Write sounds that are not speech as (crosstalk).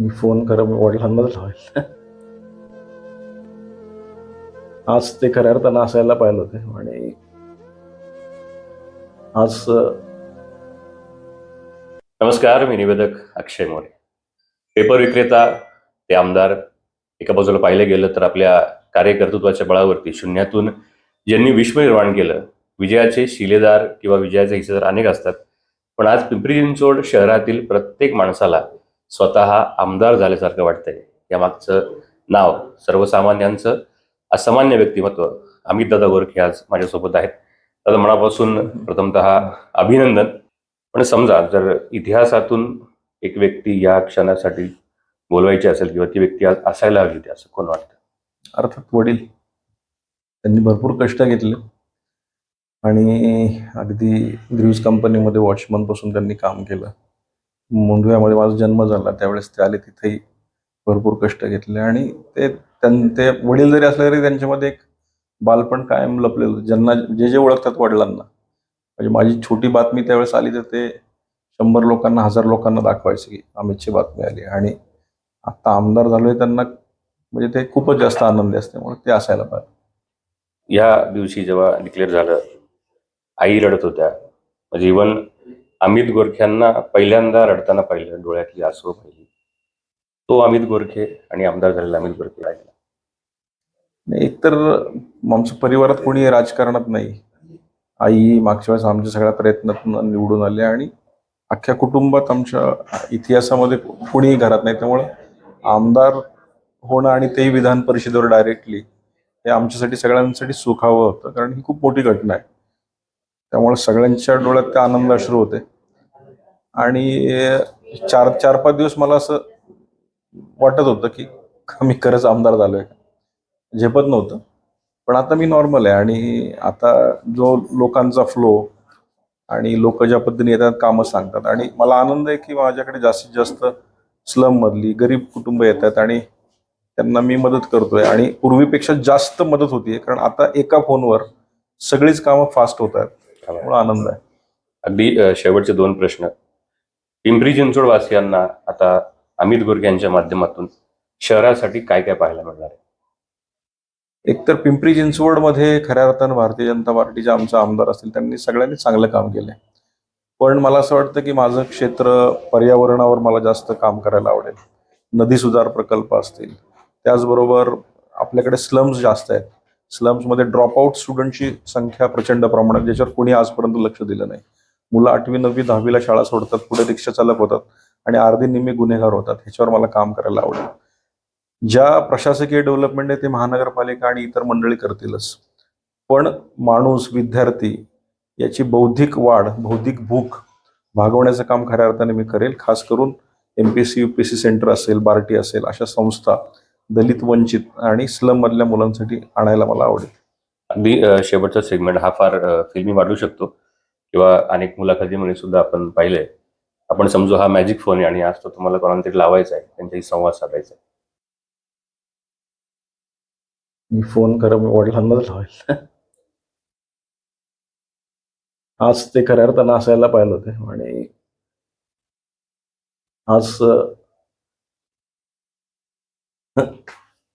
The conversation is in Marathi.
मी फोन खरं मी वडिलांनाच लावेल. आज ते खऱ्या अर्थानं असायला पाहिलं होते आणि आज नमस्कार मी निवेदक अक्षय मोरे. पेपर विक्रेता ते आमदार. एका बाजूला पाहिलं गेलं तर आपल्या कार्यकर्तृत्वाच्या बळावरती शून्यातून ज्यांनी विश्व निर्माण केलं विजयाचे शिलेदार किंवा विजयाचे हिस्सेदार अनेक असतात. पण आज पिंपरी चिंचवड शहरातील प्रत्येक माणसाला स्वतः आमदार झाल्यासारखं वाटतंय. यामागचं नाव सर्वसामान्यांचं असामान्य व्यक्तिमत्व अमित दादा गोरखे आज माझ्यासोबत आहेत. दादा मनापासून प्रथमतः अभिनंदन. पण समजा जर इतिहासातून एक व्यक्ती या क्षणासाठी बोलवायची असेल किंवा ती व्यक्ती आज असायला हवी होती असं कोण वाटतं? अर्थात वडील. त्यांनी भरपूर कष्ट घेतले. आणि अगदी ग्रीव्स कंपनीमध्ये वॉचमनपासून त्यांनी काम केलं. मुंडव्यामध्ये माझा जन्म झाला. त्यावेळेस ते आले तिथेही भरपूर कष्ट घेतले आणि ते ते वडील जरी असले तरी त्यांच्यामध्ये एक बालपण कायम लपलेलं ज्यांना जे जे ओळखतात वडिलांना. म्हणजे माझी छोटी बातमी त्यावेळेस आली तर ते शंभर लोकांना हजार लोकांना दाखवायचे की अमितची बातमी आली. आणि आता आमदार झालोय त्यांना म्हणजे ते खूपच जास्त आनंदी असते म्हणून ते असायला पाहिजे. या दिवशी जेव्हा डिक्लेअर झालं आई रडत होत्या. म्हणजे इवन अमित गोरख्यांना पहिल्यांदा रडताना पाहिलं डोळ्यातली आसू पाहिली. तो अमित गोरखे आणि आमदार झालेला अमित गोरखे राहिला. नाही, एकतर आमच्या परिवारात कोणी राजकारणात नाही. आई मागच्या वेळेस आमच्या सगळ्या प्रयत्नातून निवडून आले आणि अख्ख्या कुटुंबात आमच्या इतिहासामध्ये कोणीही घरात नाही. त्यामुळं आमदार होणं आणि तेही विधान परिषदेवर डायरेक्टली हे आमच्यासाठी सगळ्यांसाठी सुखावं होतं. कारण ही खूप मोठी घटना आहे. त्यामुळे सगळ्यांच्या डोळ्यात ते आनंद अश्रू होते. आणि चार चार पाच दिवस मला असं वाटत होतं की मी खरंच आमदार झालो आहे झेपत नव्हतं. पण आता मी नॉर्मल आहे आणि आता जो लोकांचा फ्लो आणि लोक ज्या पद्धतीने येतात कामं सांगतात आणि मला आनंद आहे की माझ्याकडे जास्तीत जास्त स्लम मधली गरीब कुटुंब येतात आणि त्यांना मी मदत करतोय आणि पूर्वीपेक्षा जास्त मदत होती कारण आता एका फोनवर सगळीच कामं फास्ट होत आहेत त्यामुळे आनंद आहे. अगदी शेवटचे दोन प्रश्न. पिंपरी चिंचवड वासियांना आता अमित गोरखे यांच्या माध्यमातून शहरासाठी काय काय पाहायला मिळणार आहे? एकतर पिंपरी चिंचवडमध्ये खऱ्या अर्थानं भारतीय जनता पार्टीचे आमचे आमदार असतील त्यांनी सगळ्यांनी चांगलं काम केलंय. पण मला असं वाटतं की माझं क्षेत्र पर्यावरणावर मला जास्त काम करायला आवडेल. नदी सुधार प्रकल्प असतील. त्याचबरोबर आपल्याकडे स्लम्स जास्त आहेत. स्लम्समध्ये ड्रॉपआउट स्टुडंटची संख्या प्रचंड प्रमाणात ज्याच्यावर कोणी आजपर्यंत लक्ष दिलं नाही. मुलं आठवी नववी दहावीला शाळा सोडतात पुढे रिक्षा चालक होतात आणि अर्धी निम्मी गुन्हेगार होतात ह्याच्यावर मला काम करायला आवडेल. ज्या प्रशासकीय डेव्हलपमेंट आहे ते महानगरपालिका आणि इतर मंडळी करतीलच. पण माणूस विद्यार्थी याची बौद्धिक वाढ बौद्धिक भूक भागवण्याचं काम खऱ्या अर्थाने मी करेल. खास करून M P C U P C centre असेल बार्टी असेल अशा संस्था दलित वंचित आणि स्लम मधल्या मुलांसाठी आणायला मला आवडेल. अगदी शेवटचा सेगमेंट हा फार फिल्मी वाटू शकतो. किंवा अनेक मुलाखतीमध्ये सुद्धा आपण पाहिलंय. आपण समजू हा मॅजिक फोन आहे आणि आज तो तुम्हाला कोणाला तरी लावायचा आहे त्यांच्याशी संवाद साधायचा आहे. मी फोन खरं मी वडिलांनाच लावेल. आज ते खऱ्या अर्थानं असायला पाहिलं होते आणि आज Huh? (laughs)